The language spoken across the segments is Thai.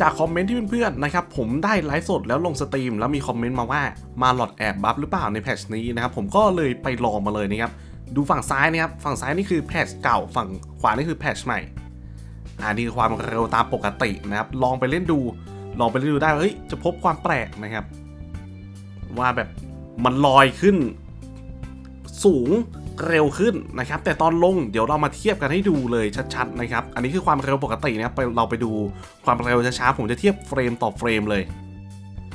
จากคอมเมนต์ที่เพื่อนๆนะครับผมได้ไลฟ์สดแล้วลงสตรีม แล้วมีคอมเมนต์มาว่ามาหลอดแอบบัฟหรือเปล่าในแพทชนี้นะครับผมก็เลยไปลองมาเลยนะครับดูฝั่งซ้ายนะครับฝั่งซ้ายนี่คือแพทชเก่าฝั่งขวานี่คือแพทชใหม่อันนี้คือความเร็วตามปกตินะครับลองไปเล่นดู ลองไปเล่นดูได้เฮ้ยจะพบความแปลกนะครับ ว่าแบบมันลอยขึ้น สูง เร็วขึ้นนะครับ แต่ตอนลงเดี๋ยวเรามาเทียบกันให้ดูเลยชัดๆนะครับ อันนี้คือความเร็วปกตินะครับเราไปดูความเร็วช้าๆผมจะเทียบเฟรมต่อเฟรมเลย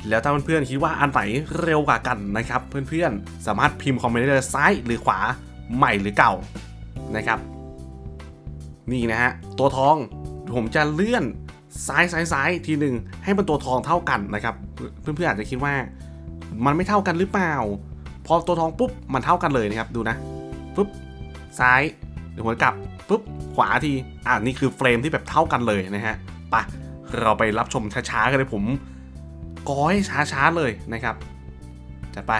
แล้วถ้าเพื่อนๆคิดว่าอันไหนเร็วกว่ากันนะครับ เพื่อนๆสามารถพิมพ์คอมเมนต์ได้เลยซ้ายหรือขวาใหม่หรือเก่านะครับ นี่นะฮะตัวทองผมจะเลื่อนซ้ายซ้ายซ้ายทีหนึ่งให้มันตัวทองเท่ากันนะครับ เพื่อนๆอาจจะคิดว่า มันไม่เท่ากันหรือเปล่า พอตัวทองปุ๊บมันเท่ากันเลยนะครับดูนะ ปุ๊บซ้ายเดี๋ยวหัวกลับปุ๊บขวาทีอ่านี่คือเฟรมที่แบบเท่ากันเลยนะฮะปะเราไปรับชมช้าๆกันเลยผมก้อยช้าๆเลยนะครับจัดไป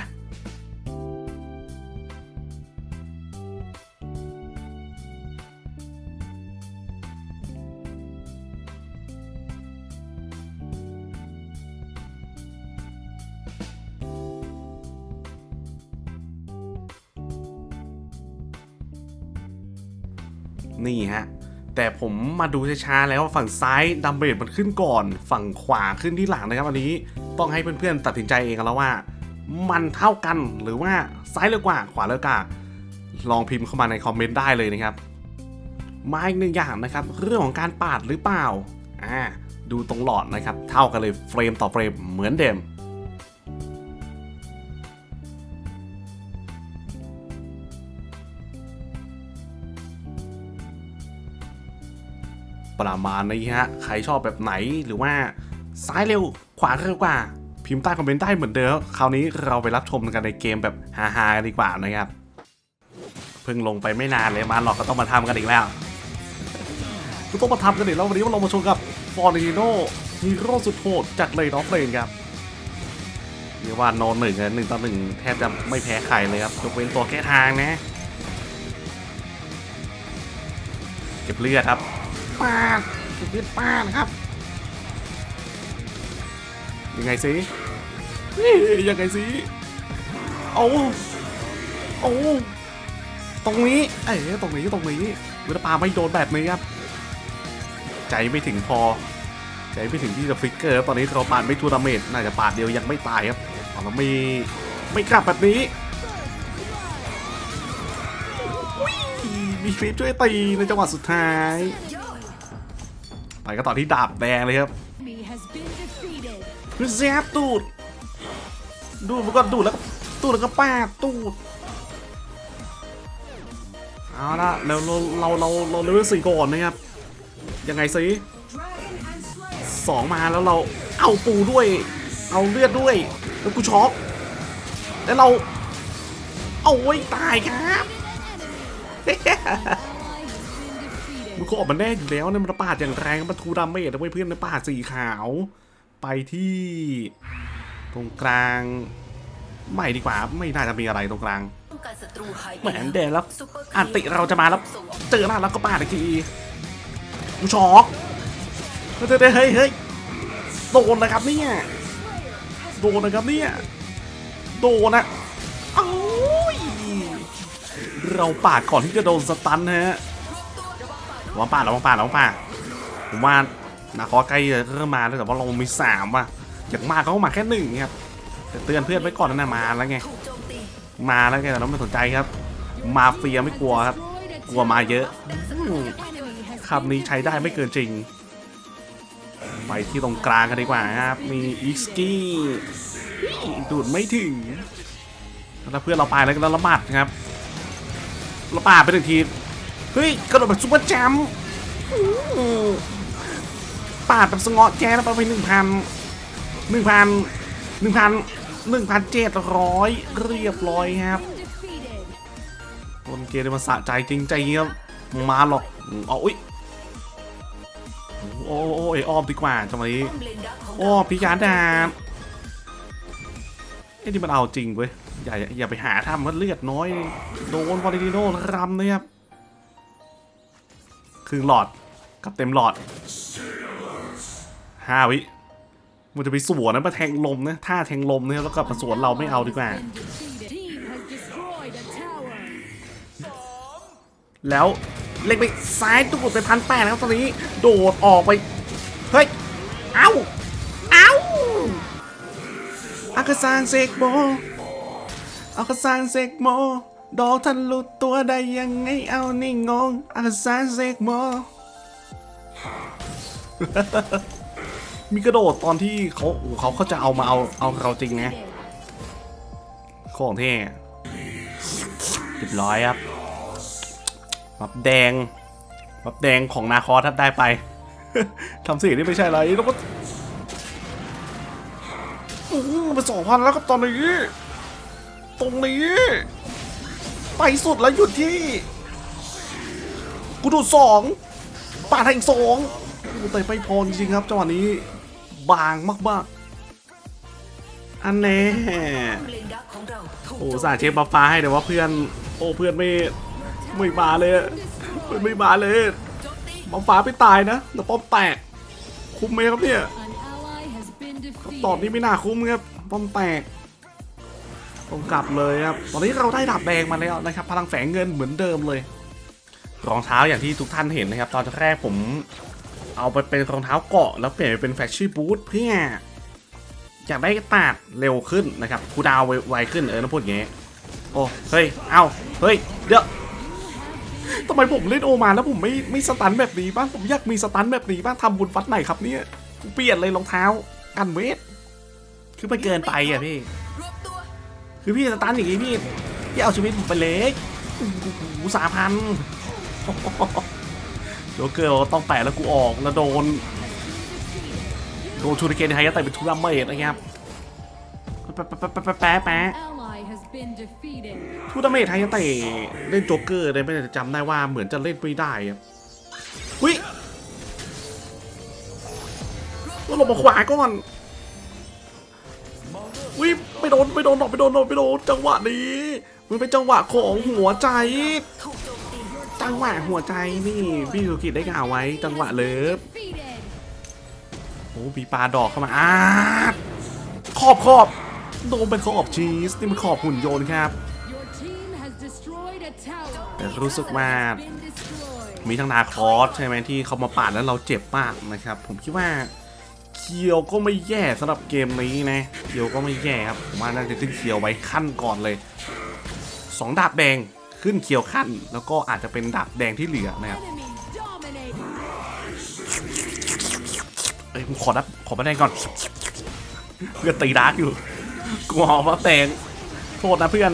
มาดูช้าๆแล้วฝั่งซ้ายดัมเบลมันขึ้นก่อน ฝั่งขวาขึ้นที่หลังนะครับอันนี้ต้องให้เพื่อนๆตัดสินใจเองแล้วว่า มันเท่ากันหรือว่าซ้ายเร็วกว่าขวาเร็วกว่าลองพิมพ์เข้ามาในคอมเมนต์ได้เลยนะครับมาอีกหนึ่งอย่างนะครับเรื่องของการปาดหรือเปล่าอ่าดูตรงหลอดนะครับ เท่ากันเลยเฟรมต่อเฟรมเหมือนเดิม ประมาณนี้ฮะ ใครชอบแบบไหนหรือว่าซ้ายเร็วขวาเร็วกว่า พิมพ์ใต้คอมเมนต์ได้เหมือนเดิมคราวนี้เราไปรับชมกันในเกมแบบฮาๆกันดีกว่านะครับเพิ่งลงไปไม่นานเลยมาหลอกก็ต้องมาทำกันอีกแล้วก็ต้องมาทำกันอีกแล้ววันนี้เรามาชมกับฟอร์นิโนฮีโร่สุดโหดจากเลยน้องเลนครับเรียกว่าโนนหนึ่งหนึ่งต่อหนึ่งแทบจะไม่แพ้ใครเลยครับยกเว้นตัวแก้ทางนะ เก็บเลือดครับ ปาดสุดเลือดปาดครับ ยังไงสิยังไงสิเอาเอาตรงนี้ เอ้ยตรงนี้ตรงนี้เวลาปาไม่โดนแบบนี้ครับ ใจไม่ถึงพอ ใจไม่ถึงที่จะฟิกเกอร์ตอนนี้เราปาดไม่ทูดาเมจน่าจะปาดเดียวยังไม่ตายครับตอนนั้ไม่ไม่กลับแบบนี้มีคลิปช่วยตีในจังหวะสุดท้าย ไปก็ต่อที่ดาบแดงเลยครับ enemy has been defeated. คือแซบตูด ดูดมันก็ดูดแล้วก็ตูดแล้วก็ป้าดตูดเอาละเราเราเราเราเราเลเวลสี่ก่อนนะครับ ยังไงสิสองมาแล้วเราเอาปูด้วย เอาเลือดด้วย แล้วกูช็อกแล้วเรา เอาไว้ตายครับ มันก็ออกมาแน่อยู่แล้วเนี่ยมันระบาดอย่างแรงมันทูดาเมจเอาไว้เพื่อนในป่าสีขาว ไปที่ ตรงกลาง ไม่ดีกว่า ไม่น่าจะมีอะไรตรงกลางเหมือนแดนแล้วซุปเปร์คอันติเราจะมาแล้วเจอหน้าแล้วก็ปาดอีกทีกูช็อกเฮ้ยเฮ้ยเฮ้ยเฮ้ยโดนนะครับเนี่ยโดนนะครับเนี่ยโดนนะโอ้ยเราปาดก่อนที่จะโดนสตันนะฮะ ระวังปาระวังป่าระวังป่าผมว่านาคอใกล้จะเริ่มมาแล้วแต่ว่าเรามีสามว่ะอย่างมากเขาก็มาแค่หนึ่งครับแต่เตือนเพื่อนไว้ก่อนนะมาแล้วไงมาแล้วไงแต่เราไม่สนใจครับ มาเฟียไม่กลัวครับ กลัวมาเยอะคำนี้ใช้ได้ไม่เกินจริง ไปที่ตรงกลางกันดีกว่าครับ มีอีสกี้ดูดไม่ถึงแล้วเพื่อนเราไปแล้วก็ละหมัดครับเราป่าไปหนึ่งที เฮ้ยกระโดดแบบซุปเปอร์แจมปาดแบบสงอแจแล้วไปหนึ่งพันหนึ่งพันหนึ่งพันหนึ่งพันเจ็ดร้อยเรียบร้อยครับ been defeated. ต้นเกมมันสะใจจริงใจเงี้ยมาหรอกเอาอุ้ยโอ้โอ้ยอ้อมดีกว่าจังหวะนี้อ้อมพิการดาบเอ้นี่มันเอาจริงเว้ยอย่าอย่าไปหาทำมันเลือดน้อย โดนวอลติโนรำนะครับ รึ่งหลอดกับเต็มหลอดห้าวิมันจะไปสวนนะมาแทงลมนะท่าแทงลมเนี่ยแล้วกลับมาสวนเราไม่เอาดีกว่า แล้วเล็งไปซ้ายตุกดไปพันแปดแล้วตอนนี้โดดออกไป เฮ้ย เอ้า เอ้าอากาซานเซกโมอากาซานเซกโม ดอกทันหลุตัวได้ยังไงเอานี่งงอาซาเซกโมมีกระโดดตอนที่เขาเขาเขาจะเอามาเอาเอาเราจริงนะของเท่เรียบร้อยครับบับแดงบับแดงของนาคอสถ้าได้ไปทำสียงนี่ไม่ใช่อะไรแล้วก็อื้อหือไปสองพันแล้วครับตอนนี้ ตรงนี้ ไปสุดแล้วหยุดที่ กูดูสองปาดแทงสองโอ้แต่ไม่พอจริงครับจังหวะนี้บางมากๆ อันแน่เนดักของเราถูกโอ้สาเช็คบัฟฟ้าให้แต่ว่าเพื่อน โอ้เพื่อนไม่ไม่มาเลยเพื่อนไม่มาเลยบัฟฟ้าไปตายนะแต่ป้อมแตก คุ้มไหมครับเนี่ยตอบนี้ไม่น่าคุ้มครับป้อมแตก ต้องกลับเลยครับ ตอนนี้เราได้ดาบแดงมาแล้วนะครับ พลังแฝงเงินเหมือนเดิมเลย รองเท้าอย่างที่ทุกท่านเห็นนะครับ ตอนแรกผมเอาไปเป็นรองเท้าเกาะ แล้วเปลี่ยนไปเป็นแฟชชี่บูทเพื่ออยากได้ตาดเร็วขึ้นนะครับคูลดาวน์ไวขึ้นเออต้องพูดอย่างงี้ โอ้เฮ้ย เอ้า เฮ้ย เดี๋ยวทำไมผมเล่นโอมาแล้วผมไม่ไม่สตันแบบนี้บ้าง ผมอยากมีสตันแบบนี้บ้างทำบุญฟัดไหนครับเนี่ย กูเปลี่ยนเลยรองเท้ากันเวท คือมันเกินไปอะพี่รวบตัว คือพี่สตันอย่างงี้พี่พี่เอาชีวิตผมไปเล็กโอ้โหสามพันโจเกอร์ต้องแปะแล้วกูออกแล้วโดน โดนชูริเกนไฮยะแต่เป็นทูราเมดนะครับแปะแปะแปะแปะทูดาเมจไทยเตะเล่นโจ๊กเกอร์เลยไม่ได้จำได้ว่าเหมือนจะเล่นไม่ได้อะวิว่าหลบมาขวาก่อน โดนไม่โดนหรอกไม่โดนหรอกไม่โดนจังหวะนี้มันเป็นจังหวะของหัวใจ จังหวะหัวใจนี่พี่สุกิจได้กล่าวไว้ จังหวะเลิฟโอ้มีปลาดอกเข้ามาอาขอบขอบโดนเป็นขอบชีสนี่มันขอบหุ่นยนต์ครับแต่รู้สึกว่ามีทั้งนาคอสใช่ไหมที่เขามาปาดแล้วเราเจ็บมากนะครับ ผมคิดว่า เคียวก็ไม่แย่สำหรับเกมนี้นะเคียวก็ไม่แย่ครับผมว่าน่าจะขึ้นเคียวไว้ขั้นก่อนเลยสองดาบแดงขึ้นเคียวขั้น แล้วก็อาจจะเป็นดาบแดงที่เหลือนะครับเอ้ยผมขอดับขอมาแดงก่อนเพื่อนตีดาร์กอยู่กลัวมาแดงโทษนะเพื่อน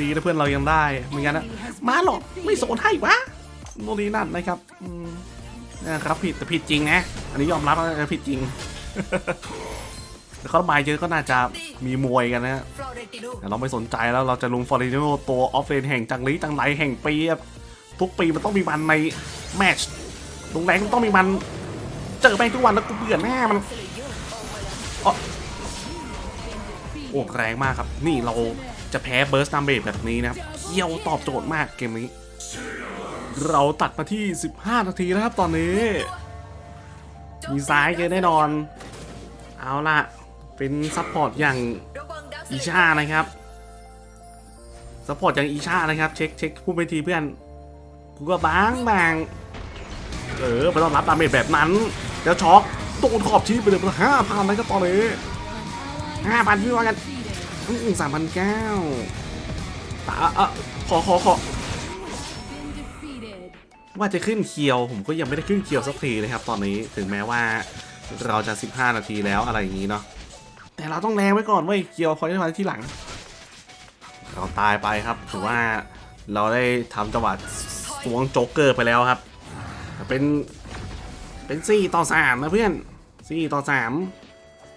ดีนะเพื่อนเรายังได้ไม่งั้นนะมาหรอกไม่โสนให้วะโน่นนี่นั่นนะครับอืม นะครับผิดแต่ผิดจริงนะ อันนี้ยอมรับว่าผิดจริงแต่เขาระบายเยอะก็น่าจะมีมวยกันนะฟลอเรติโนแต่เราไม่สนใจแล้วเราจะลงฟอร์ติโนตัวออฟเลนแห่งจังลีจังไรแห่งปีทุกปีมันต้องมีมันในแมชลงแรงมันต้องมีมันเจอไปทุกวันแล้วกูเบื่อหน้ามันสเลเยอร์ออกมาแล้วอ๋อโอ้แรงมากครับ นี่เราจะแพ้เบิร์สตามเบแบบนี้นะครับเกี่ยวตอบโจทย์มากเกมนี้ เราตัดมาที่ 15 นาทีแล้วครับตอนนี้ มีซ้ายเยอะแน่นอน เอาล่ะ เป็นซัพพอร์ตอย่างอีชานะครับสปอร์ตอย่างอีชานะครับ เช็คเช็คพูดไปทีเพื่อน กูก็บางบางเออไม่ต้องรับดาเมจแบบนั้น แล้วช็อกโดนขอบชี้ไปเลยห้าพันนะครับตอนนี้ห้าพันพี่ว่ากันสามพันเก้าตาอะขอขอขอ ว่าจะขึ้นเคียว ผมก็ยังไม่ได้ขึ้นเคียวสักทีนะครับ ตอนนี้ถึงแม้ว่าเราจะ 15 นาทีแล้วอะไรอย่างนี้เนาะแต่เราต้องแรงไว้ก่อนเว้ยเคียวคอยได้มาที่หลัง เราตายไปครับถือว่าเราได้ทำจังหวะสวงโจ๊กเกอร์ไปแล้วครับ เป็นเป็นสี่ต่อสามนะเพื่อนสี่ต่อสาม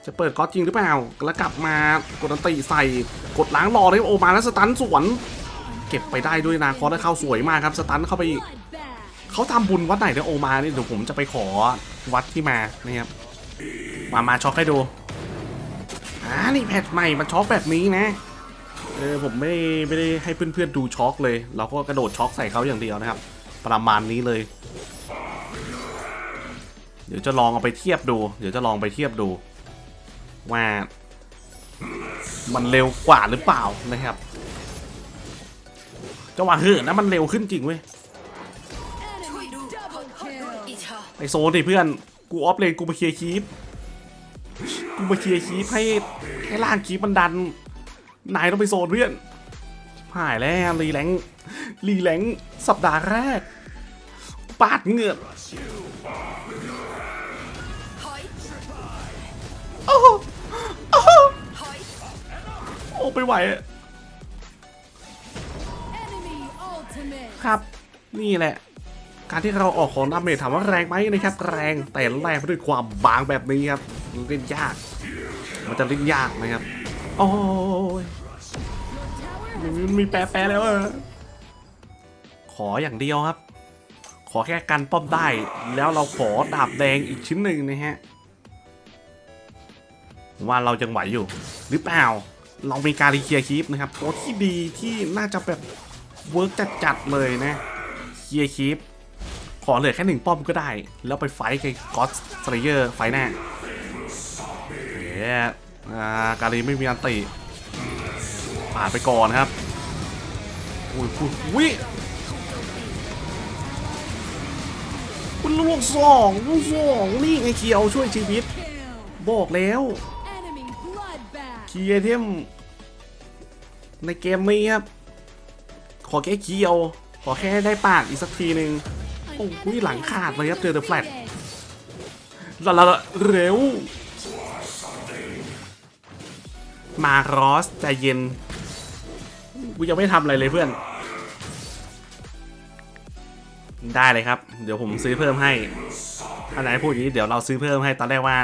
จะเปิดก๊อตจริงหรือเปล่า แล้วกลับมากดอันติใส่กดล้างรอได้โอมาแล้วสตันสวน เก็บไปได้ด้วยนาคอสได้เข้าสวยมากครับ สตันเข้าไปอีก เขาทำบุญวัดไหนเนี่ยโอมานี่เดี๋ยวผมจะไปขอวัดที่มานะครับมามาช็อกให้ดูอ่านี่แพทใหม่มันช็อกแบบนี้นะเออผมไม่ไม่ได้ให้เพื่อนๆดูช็อกเลย เราก็กระโดดช็อกใส่เขาอย่างเดียวนะครับ ประมาณนี้เลย เดี๋ยวจะลองเอาไปเทียบดู เดี๋ยวจะลองไปเทียบดู ว่า มันเร็วกว่าหรือเปล่านะครับจังหวะเหินนะมันเร็วขึ้นจริงเว้ย อิ kill. ชาไอโซนดิเพื่อนกูออฟเลนกูมาเคลียร์คีปกูมาเคลียร์คีปให้ให้ล่างคีปมันดันนายต้องไปโซนเพื่อนหายแล้วรีแรงค์รีแรงค์สัปดาห์แรก ปาดเหงือกถอยโอ้โหโอ้โหถอยโอ้ไปไหวอะ Enemy ultimate. ครับ นี่แหละ การที่เราออกของดาเมจถามว่าแรงไหมนะครับ แรงแต่แรงไปด้วยความบางแบบนี้ครับเล่นยาก มันจะเล่นยากนะครับ โอ้ยมันมีแปรแปรแล้วเออขออย่างเดียวครับ ขอแค่กันป้อมได้ แล้วเราขอดาบแดงอีกชิ้นหนึ่งนะฮะว่าเรายังไหวอยู่ หรือเปล่า เรามีการรีเคลียร์คลิปนะครับตัวที่ดีที่น่าจะแบบเวิร์กจัดๆเลยนะ เคลียร์คลิป อเหลือแค่หนึ่งป้อมก็ได้ แล้วไปไฟกับก็อตสเลเยอร์ไฟท์หน้าเฮ้ยอ่าการีไม่มีอันติผ่านไปก่อนครับอุ้ยอุ้ยอุ้ยคุณลูกสองลูกสองนี่ไงเคียวช่วยชีวิต บอกแล้วคีย์ไอเทมในเกมนี้ครับ ขอแค่เคียว ขอแค่ได้ปากอีกสักทีหนึ่ง โอ้โหลังขาดเลยครับเจอ The has Flash defeated. ละละละเร็ว มารอสใจเย็นกูยังไม่ทำอะไรเลยเพื่อน ได้เลยครับ เดี๋ยวผมซื้อเพิ่มให้อันไหนพูดอย่างนี้เดี๋ยวเราซื้อเพิ่มให้ตอนแรกว่า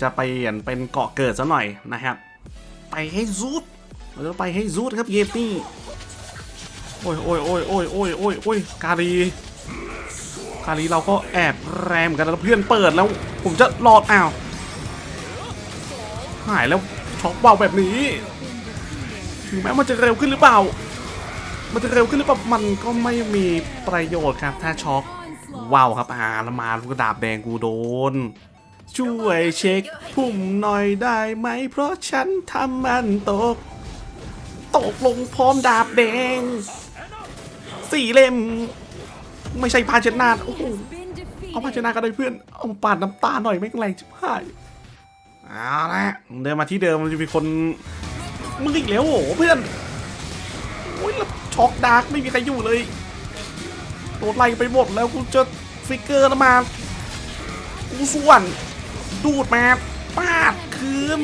จะไปเปลี่ยนเป็นเกาะเกิดซะหน่อยนะครับ ไปให้ซูดเราจะไปให้ซูดครับเยตี้โอ้ยโอ้ยโอ้ยโอ้ยโอ้ยโอ้ยโอ้ยการีาวนี้เราก็แอบแรมกันแล้วเพื่อนเปิดแล้ว ผมจะรอดอ้าวหายแล้วช็อกเบาแบบนี้ ถึงแม้มันจะเร็วขึ้นหรือเปล่า มันจะเร็วขึ้นหรือเปล่ามันก็ไม่มีประโยชน์ครับ ถ้าช็อกว้าวครับอ่าแล้วมาลูกดาบแดงกูโดน ช่วยเช็คพุ่มหน่อยได้ไหม เพราะฉันทำมันตก ตกลงพร้อมดาบแดง สี่เล่ม ไม่ใช่พาเช็ดหนาโอ้โหเอาพาเช็ดหนากันเลยเพื่อนเอาปาดน้ำตาหน่อยไม่แรงชิบหายเอาละเดินมาที่เดิมมันจะมีคนมึงอีกแล้วโอ้เพื่อนโอ้ยช็อกดาร์กไม่มีใครอยู่เลยโดนไล่ไปหมดแล้วกูจะฟิกเกอร์ล้วมากูส่วนดูดมาปาดคืน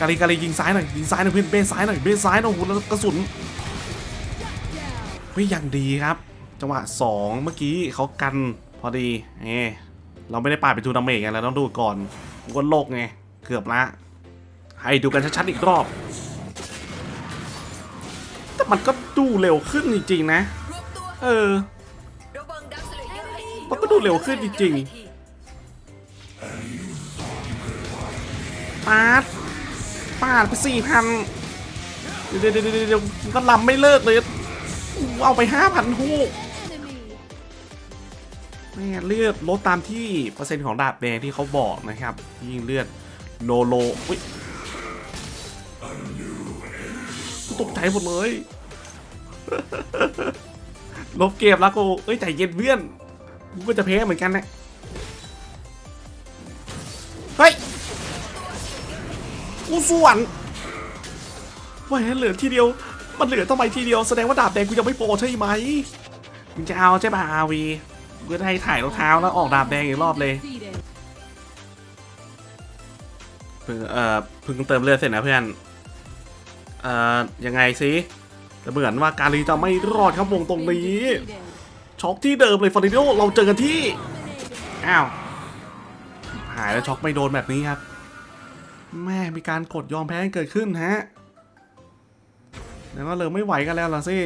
กาลีกาลียิงซ้ายหน่อยยิงซ้ายหน่อยเพื่อนเบนซ้ายหน่อยเบนซ้ายหน่อยโอ้โหแล้วกระสุน ฮ้ยอย่างดีครับ จังหวะ 2 เมื่อกี้เขากันพอดีเอเราไม่ได้ปาดไปทูดาเมจไงเราต้องดูก่อนกนโลกไง เกือบละให้ดูกันชัดๆอีกรอบ แต่มันก็ดูเร็วขึ้นจริงๆนะ เออ มันก็ดูเร็วขึ้นจริงปาดปาดไปสี่พันเดี๋ยวเดี๋ยวเดี๋ยวก็ลำไม่เลิกเลย เอาไปห้าพันหู Enemy. แม่เลือดลดตามที่เปอร์เซ็นต์ของดาบแดงที่เขาบอกนะครับ ยิ่งเลือดโลโลอุ้ยกูตกใจหมดเลย ลบเกมแล้วกูเอ้ยใจเย็นเพื่อนกูก็จะแพ้เหมือนกันนะเฮ้ยกูส่วนแหวนเหลือทีเดียว มันเหลือต้อไปทีเดียวแสดงว่าดาบแดงกูยังไม่โปรใช่ไหมมึงจะเอาใช่ป่ะอาวีกูจะให้ถ่ายรองเท้าแล้วออกดาบแดงอีกรอบเลยเพิ่งเอ่อเพิ่งเติมเลือดเสร็จนะเพื่อนเอ่อยังไงสิแต่เหมือนว่าการีจะไม่รอดครับวงตรงนี้ช็อกที่เดิมเลยฟอร์ดิโอเราเจอกันที่อ้าวหายแล้วช็อกไม่โดนแบบนี้ครับแม่มีการกดยอมแพ้เกิดขึ้นฮะ แล้วก็เริ่มไม่ไหวกันแล้วล่ะสิ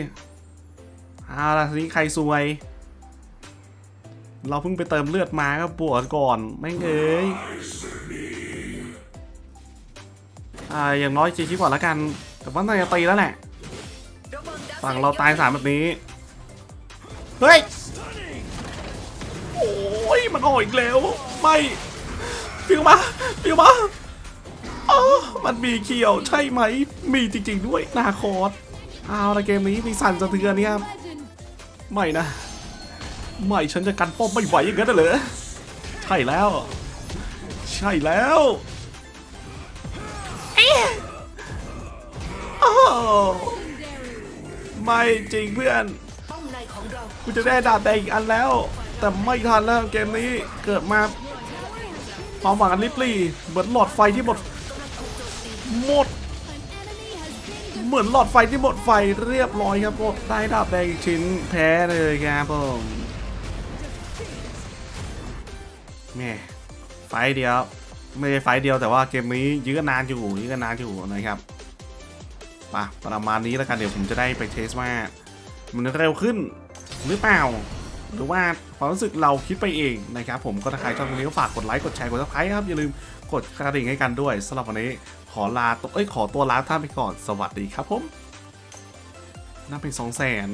เอาล่ะทีนี้ใครซวย เราเพิ่งไปเติมเลือดมาก็ปวดก่อนไม่งเอ้ยอ่าอย่างน้อยจีคิดก่อนละกัน แต่ว่าน่าจะตีแล้วแหละฝั่งเราตายสามแบบนี้ เฮ้ย โอ้ยมันออกอีกแล้ว ไม่ ฟิวมา ฟิวมา ออมันมีเขียวใช่ไหม มีจริง ๆ ด้วยนาคอสเอาละเกมนี้มีสั่นสะเทือนเนี่ยไม่นะ ไม่ฉันจะกันป้อมไม่ไหวอย่างนั้นเหรอใช่แล้ว ใช่แล้วเอ๊ะอ้าว Legendary. ไม่จริงเพื่อนกูจะได้ดาบแดงอีกอันแล้ว แต่ไม่ทันแล้วเกมนี้เกิดมาความหวังอันลิบลี่เหมือนหลอดไฟที่หมด หมด เหมือนหลอดไฟที่หมดไฟเรียบร้อยครับหมดได้ดาบแดงอีกชิ้นแพ้เลยครับผมแม่ไฟเดียว ไม่ใช่ไฟเดียวแต่ว่าเกมนี้ยื้อนานอยู่ยื้อนนานอยู่นะครับปะประมาณนี้แล้วกันเดี๋ยวผมจะได้ไปเทสว่ามันเร็วขึ้นหรือเปล่า หรือว่าความรู้สึกเราคิดไปเองนะครับ ผมก็ถ้าใครชอบคลิปนี้ก็ฝากกดไลค์กดแชร์กดซับสไครต์ครับอย่าลืมกดกระดิ่งให้กันด้วยสำหรับวันนี้ ขอลาตัวเอ้ยขอตัวลาท่านไปก่อนสวัสดีครับผมน่าเป็นสองแสน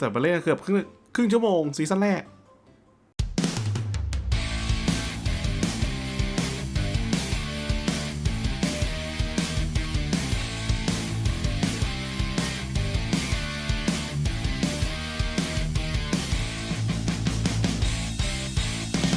แต่ไปเล่นเกือบครึ่งครึ่งชั่วโมงซีซั่นแรก